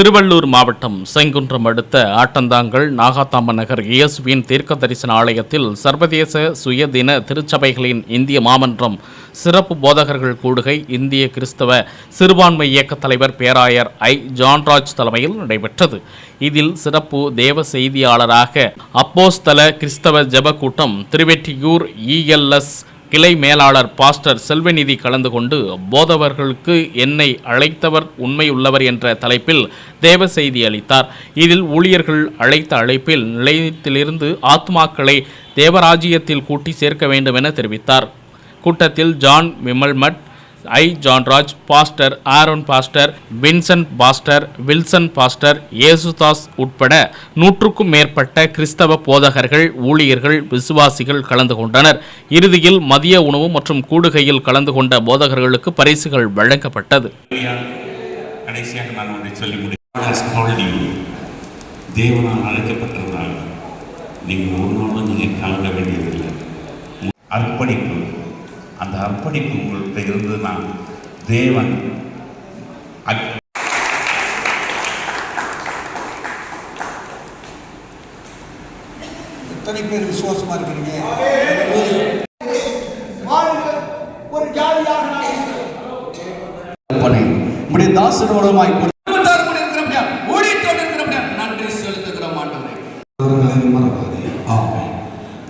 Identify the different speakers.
Speaker 1: திருவள்ளூர் மாவட்டம் செங்குன்றம் அடுத்த ஆட்டந்தாங்கல் நாகாத்தாம நகர் இயேசுவின் தீர்க்க தரிசன ஆலயத்தில் சர்வதேச சுயதின திருச்சபைகளின் இந்திய மாமன்றம் சிறப்பு போதகர்கள் கூடுகை இந்திய கிறிஸ்தவ சிறுபான்மை இயக்க தலைவர் பேராயர் ஐ. ஜான்ராஜ் தலைமையில் நடைபெற்றது. இதில் சிறப்பு தேவ செய்தியாளராக அப்போஸ்தல கிறிஸ்தவ ஜெப கூட்டம் திருவெற்றியூர் இஎல்எஸ் கிளை மேலாளர் பாஸ்டர் செல்வநிதி கலந்து கொண்டு போதவர்களுக்கு என்னை அழைத்தவர் உண்மையுள்ளவர் என்ற தலைப்பில் தேவ செய்தி அளித்தார். இதில் ஊழியர்கள் அழைத்த அழைப்பில் நிலையத்திலிருந்து ஆத்மாக்களை தேவராஜ்யத்தில் கூட்டி சேர்க்க வேண்டும் என தெரிவித்தார். கூட்டத்தில் ஜான் விமல்மட் ஐ. Johnraj pastor Aaron pastor Vincent pastor Wilson pastor Yesudas உட்பட நூற்றுக்கும் மேற்பட்ட கிறிஸ்தவ போதகர்கள் ஊழியர்கள் விசுவாசிகள் கலந்து கொண்டனர். இறுதியில் மதிய உணவு மற்றும் கூடுகையில் கலந்து கொண்ட போதகர்களுக்கு பரிசுகள் வழங்கப்பட்டது.
Speaker 2: தேவனால் அழைக்கப்பட்டிருந்தால் நீங்கள் ஒரு நாளும் நீங்கள் கலங்க வேண்டியதில்லை. அர்ப்பணிப்பு. அந்த அர்ப்பணிப்பு உங்கள்கிட்ட இருந்ததுன்னா தேவன்.
Speaker 3: எத்தனை பேர் விசுவாசமா இருக்கிறீங்க?
Speaker 4: ஒரு நான்
Speaker 5: கூட. இருக்கிறபடியா ஊழியத்தோடு இருக்கிறபடியா நன்றி செலுத்துகிறோம் ஆண்டவரே.
Speaker 3: அவர்களை மறவார்